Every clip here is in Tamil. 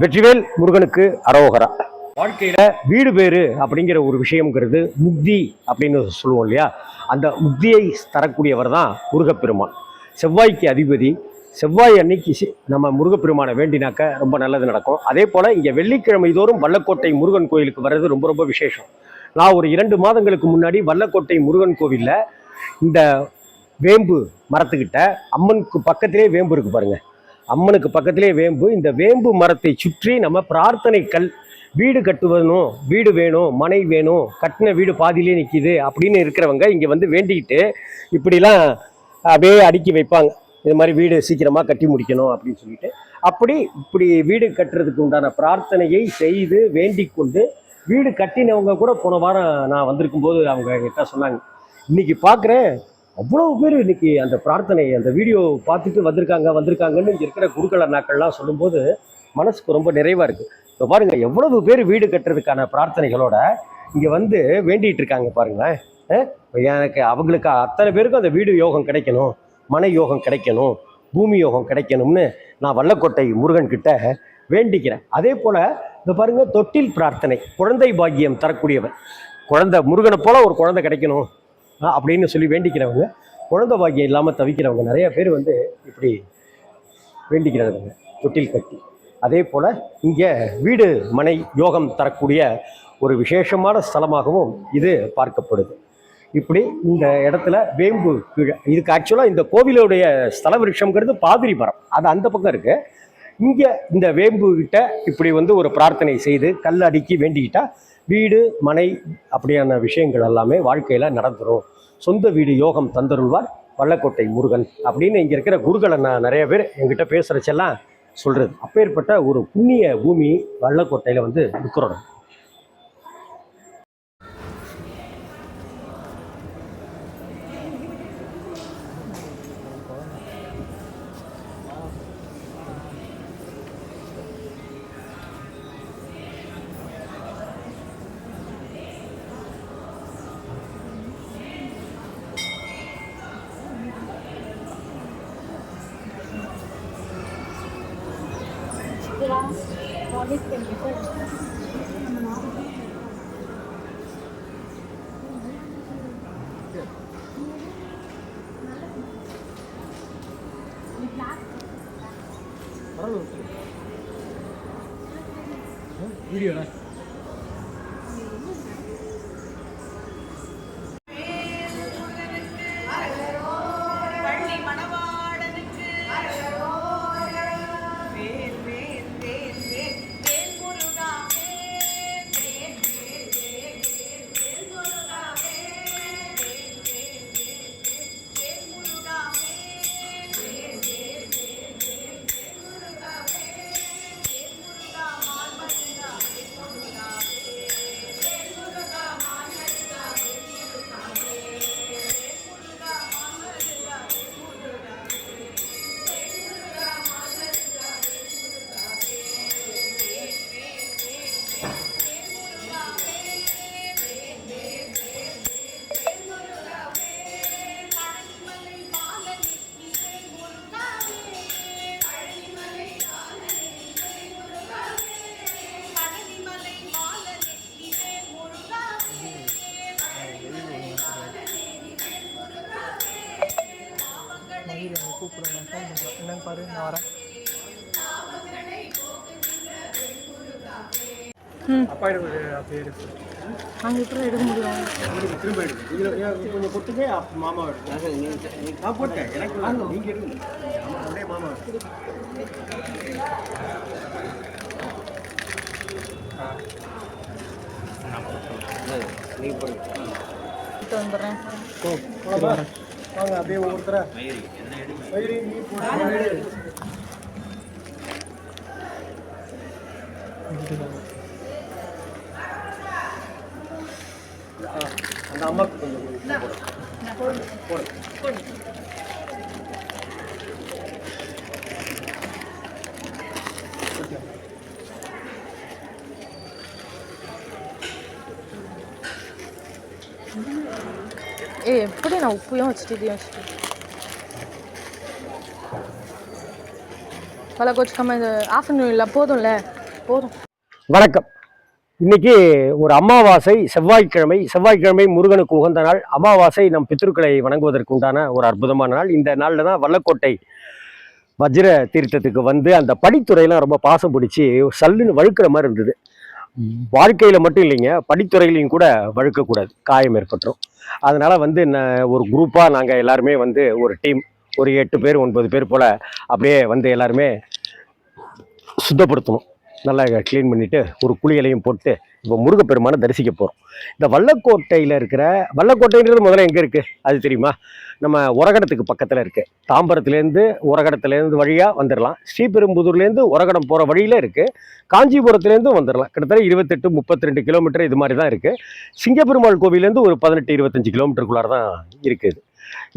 வெற்றிவேல் முருகனுக்கு அரோகரா. வாழ்க்கையில் வீடு பேரு அப்படிங்கிற ஒரு விஷயம்ங்கிறது முக்தி அப்படின்னு சொல்லுவோம் இல்லையா? அந்த முக்தியை தரக்கூடியவர் தான் முருகப்பெருமான். செவ்வாய்க்கு அதிபதி. செவ்வாய் அன்னைக்கு சி- நம்ம முருகப்பெருமானை வேண்டினாக்க ரொம்ப நல்லது நடக்கும். அதே போல் இங்கே வெள்ளிக்கிழமை தோறும் வல்லக்கோட்டை முருகன் கோயிலுக்கு வர்றது ரொம்ப ரொம்ப விசேஷம். நான் ஒரு இரண்டு மாதங்களுக்கு முன்னாடி வல்லக்கோட்டை முருகன் கோவிலில் இந்த வேம்பு மரத்துக்கிட்ட அம்மனுக்கு பக்கத்திலே வேம்பு இருக்கு பாருங்கள் அம்மனுக்கு பக்கத்திலே வேம்பு. இந்த வேம்பு மரத்தை சுற்றி நம்ம பிரார்த்தனை கல் வீடு கட்டுவணும் வீடு வேணும் மனை வேணும் கட்டின வீடு பாதியிலே நிற்கிது அப்படின்னு இருக்கிறவங்க இங்கே வந்து வேண்டிக்கிட்டு இப்படிலாம் அப்படியே அடுக்கி வைப்பாங்க. இது மாதிரி வீடு சீக்கிரமாக கட்டி முடிக்கணும் அப்படின்னு சொல்லிட்டு. அப்படி இப்படி வீடு கட்டுறதுக்கு உண்டான பிரார்த்தனையை செய்து வேண்டிக் கொண்டு வீடு கட்டினவங்க கூட போன வாரம் நான் வந்திருக்கும் போது அவங்க கிட்ட சொன்னாங்க இன்னைக்கு பார்க்குறேன் அவ்வளோ பேர் இன்னைக்கு அந்த பிரார்த்தனை அந்த வீடியோ பார்த்துட்டு வந்திருக்காங்க வந்திருக்காங்கன்னு இங்கே இருக்கிற குருக்கள் அண்ணாக்கள்லாம் சொல்லும்போது மனசுக்கு ரொம்ப நிறைவாக இருக்குது இப்போ பாருங்கள் எவ்வளவு பேர் வீடு கட்டுறதுக்கான பிரார்த்தனைகளோட இங்கே வந்து வேண்டிகிட்டு இருக்காங்க பாருங்களேன். எனக்கு அவங்களுக்கு அத்தனை பேருக்கும் அந்த வீடு யோகம் கிடைக்கணும் மன யோகம் கிடைக்கணும் பூமி யோகம் கிடைக்கணும்னு நான் வல்லக்கோட்டை முருகன் கிட்ட வேண்டிக்கிறேன். அதே போல் இந்த பாருங்க தொட்டில் பிரார்த்தனை குழந்தை பாக்கியம் தரக்கூடியவர். குழந்தை முருகனை போல் ஒரு குழந்தை கிடைக்கணும். அப்படின்னு சொல்லி வேண்டிக்கிறவங்க குழந்தை பாக்கியம் இல்லாமல் தவிக்கிறவங்க நிறைய பேர் வந்து இப்படி வேண்டிக்கிறவங்க தொட்டில் கட்டி. அதே போல் இங்கே வீடு மனை யோகம் தரக்கூடிய ஒரு விசேஷமான ஸ்தலமாகவும் இது பார்க்கப்படுது. இப்படி இந்த இடத்துல வேம்பு கீழே இதுக்கு ஆக்சுவலாக இந்த கோவிலுடைய ஸ்தல விருட்சம்ங்கிறது பாதிரி மரம். அது அந்த பக்கம் இருக்குது இங்கே இந்த வேம்பு கிட்ட இப்படி வந்து ஒரு பிரார்த்தனை செய்து கல் அடுக்கி வேண்டிக்கிட்டால் வீடு மனை அப்படியான விஷயங்கள் எல்லாமே வாழ்க்கையில் நடந்துடும் சொந்த வீடு யோகம் தந்தருள்வார் வள்ளக்கோட்டை முருகன் அப்படின்னு இங்கே இருக்கிற குருகளை நான் நிறைய பேர் என்கிட்ட பேசுகிறச்செல்லாம் சொல்கிறது அப்பேற்பட்ட ஒரு புண்ணிய பூமி வள்ளக்கோட்டையில் வந்து இருக்கிறோம். பள்ளி அப்பா எடுக்க அப்படியே இருக்கு அங்கே எப்படி எடுக்க முடியும் திரும்ப எடுங்க கொஞ்சம் கொட்டுங்க மாமா எடுங்க நான் போட்டேன் எனக்கு வேண்டாம். எடுங்க அப்படியே மாமா எடுங்க. போடுங்க வாங்க அப்படியே ஒவ்வொருத்தரா மயிரி நீ போடு அந்த அம்மாக்கு கொஞ்சம். ஏ எப்படி நான் உப்பையும் வச்சுட்டு இதையும் வச்சுட்டு? பல கோச்சுக்காம இந்த ஆஃப்டர்நூன் இல்லை போதும்ல? போதும். வணக்கம். இன்னைக்கு ஒரு அமாவாசை செவ்வாய்க்கிழமை செவ்வாய்க்கிழமை முருகனுக்கு உகந்த நாள். அமாவாசை நம் பித்ருக்களை வணங்குவதற்கு உண்டான ஒரு அற்புதமான நாள். இந்த நாளில் தான் வல்லக்கோட்டை வஜ்ர தீர்த்தத்துக்கு வந்து அந்த படித்துறையெல்லாம் ரொம்ப பாசம் பிடிச்சி சல்லுன்னு வழுக்கிற மாதிரி இருந்தது. வாழ்க்கையில் மட்டும் இல்லைங்க படித்துறையிலையும் கூட வழுக்கக்கூடாது. காயம் ஏற்பட்டுரும். அதனால் வந்து ந- ஒரு குரூப்பாக நாங்கள் எல்லாருமே வந்து ஒரு டீம் ஒரு எட்டு பேர் ஒன்பது பேர் போல் அப்படியே வந்து எல்லாருமே சுத்தப்படுத்தணும். நல்லா க்ளீன் பண்ணிவிட்டு ஒரு குளியலையும் போட்டு இப்போ முருகப்பெருமானை தரிசிக்க போகிறோம் இந்த வல்லக்கோட்டையில் இருக்கிற வல்லக்கோட்டைன்றது முதல்ல எங்கே இருக்குது அது தெரியுமா? நம்ம உரகடத்துக்கு பக்கத்தில் இருக்குது தாம்பரத்துலேருந்து உரகடத்துலேருந்து வழியாக வந்துடலாம் ஸ்ரீபெரும்புதூர்லேருந்து உரகடம் போகிற வழியில் இருக்குது காஞ்சிபுரத்துலேருந்து வந்துடலாம் கிட்டத்தட்ட இருபத்தெட்டு முப்பத்தி ரெண்டு கிலோமீட்டர் இது மாதிரி தான் இருக்குது சிங்கப்பெருமாள் கோவிலேருந்து ஒரு பதினெட்டு இருபத்தஞ்சு கிலோமீட்டருக்குள்ளார தான் இருக்குது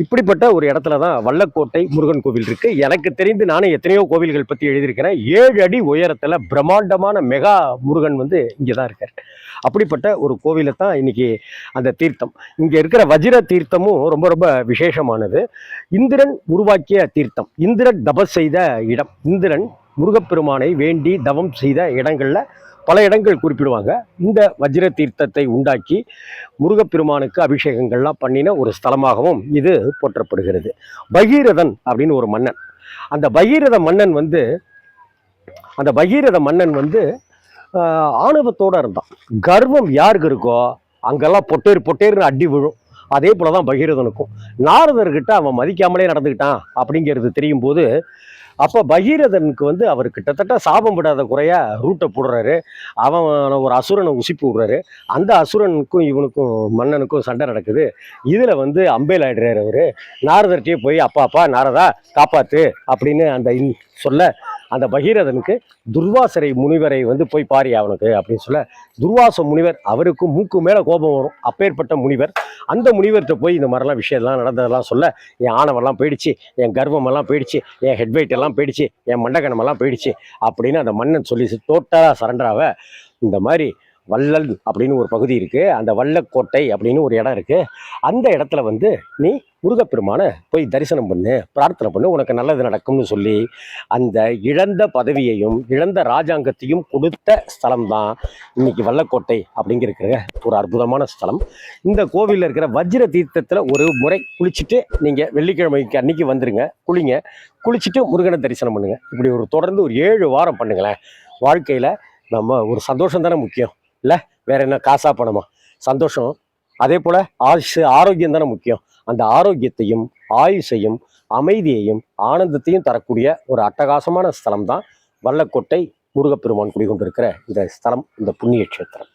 இப்படிப்பட்ட ஒரு இடத்துல தான் வல்லக்கோட்டை முருகன் கோவில் இருக்குது எனக்கு தெரிந்து நானே எத்தனையோ கோவில்கள் பற்றி எழுதியிருக்கிறேன். ஏழு அடி உயரத்தில் பிரம்மாண்டமான மெகா முருகன் வந்து இங்கே தான் இருக்கார். அப்படிப்பட்ட ஒரு கோவிலை தான் இன்றைக்கி அந்த தீர்த்தம். இங்கே இருக்கிற வஜ்ர தீர்த்தமும் ரொம்ப ரொம்ப விசேஷமானது. இந்திரன் உருவாக்கிய தீர்த்தம். இந்திரன் தபஸ் செய்த இடம். இந்திரன் முருகப்பெருமானை வேண்டி தவம் செய்த இடங்களில் பல இடங்கள் குறிப்பிடுவாங்க. இந்த வஜ்ர தீர்த்தத்தை உண்டாக்கி முருகப்பெருமானுக்கு அபிஷேகங்கள்லாம் பண்ணின ஒரு ஸ்தலமாகவும் இது போற்றப்படுகிறது. பகீரதன் அப்படின்னு ஒரு மன்னன். அந்த பகீரத மன்னன் வந்து அந்த பகீரத மன்னன் வந்து ஆணவத்தோடு ஆணவத்தோட இருந்தான். கர்வம் யாருக்கு இருக்கோ அங்கெல்லாம் பொட்டேர் பொட்டேர்னு அடி விழும். அதே போல தான் பகீரதனுக்கும். நாரதர்கிட்ட அவன் மதிக்காமலே நடந்துக்கிட்டான் அப்படிங்கிறது தெரியும் போது அப்போ பகீரதனுக்கு வந்து அவர் கிட்டத்தட்ட சாபம் விடாத குறையாக ரூட்டை போடுறாரு. அவன் ஒரு அசுரனை உசிப்பு விடுறாரு. அந்த அசுரனுக்கும் இவனுக்கும் மன்னனுக்கும் சண்டை நடக்குது. இதில் வந்து அம்பேல் ஆயிடுறாரு அவர். நாரதர்கிட்டயே போய் அப்பா அப்பா நாரதா காப்பாற்று அப்படின்னு அந்த இன் சொல்ல அந்த பகீரதனுக்கு துர்வாசரை முனிவரை வந்து போய் பாரி அவனுக்கு அப்படின்னு சொல்ல துர்வாச முனிவர் அவருக்கு மூக்கு மேலே கோபம் வரும். அப்பேற்பட்ட முனிவர் அந்த முனிவர்கிட்ட போய் இந்த மாதிரிலாம் விஷயம்லாம் நடந்ததெல்லாம் சொல்ல என் ஆணவெல்லாம் போயிடுச்சு என் கர்வமெல்லாம் போயிடுச்சு என் ஹெட் எல்லாம் போயிடுச்சு என் மண்டகனமெல்லாம் போயிடுச்சு அப்படின்னு அந்த மன்னன் சொல்லி டோட்டலாக சரண்டராக இந்த மாதிரி வள்ளல் அப்படின்னு ஒரு பகுதி இருக்குது அந்த வல்லக்கோட்டை அப்படின்னு ஒரு இடம் இருக்குது அந்த இடத்துல வந்து நீ முருகப்பெருமானை போய் தரிசனம் பண்ணு பிரார்த்தனை பண்ணு உனக்கு நல்லது நடக்கும்னு சொல்லி அந்த இழந்த பதவியையும் இழந்த ராஜாங்கத்தையும் கொடுத்த ஸ்தலம் தான் இன்னைக்கு வல்லக்கோட்டை அப்படிங்கிற ஒரு அற்புதமான ஸ்தலம். இந்த கோவிலில் இருக்கிற வஜ்ர தீர்த்தத்தில் ஒரு முறை குளிச்சுட்டு நீங்கள் வெள்ளிக்கிழமைக்கு அன்னைக்கு வந்துருங்க குளிங்க. குளிச்சுட்டு முருகனை தரிசனம் பண்ணுங்கள் இப்படி ஒரு தொடர்ந்து ஒரு ஏழு வாரம் பண்ணுங்களேன். வாழ்க்கையில் நம்ம ஒரு சந்தோஷம் தானே முக்கியம். இல்லை வேற என்ன காசா பணமா? சந்தோஷம். அதே போல் ஆயுஷ் ஆரோக்கியம் தானே முக்கியம். அந்த ஆரோக்கியத்தையும் ஆயுஷையும் அமைதியையும் ஆனந்தத்தையும் தரக்கூடிய ஒரு அட்டகாசமான ஸ்தலம் தான் வல்லக்கோட்டை முருகப்பெருமான் குடிகொண்டிருக்கிற இந்த ஸ்தலம் இந்த புண்ணிய கஷேத்திரம்.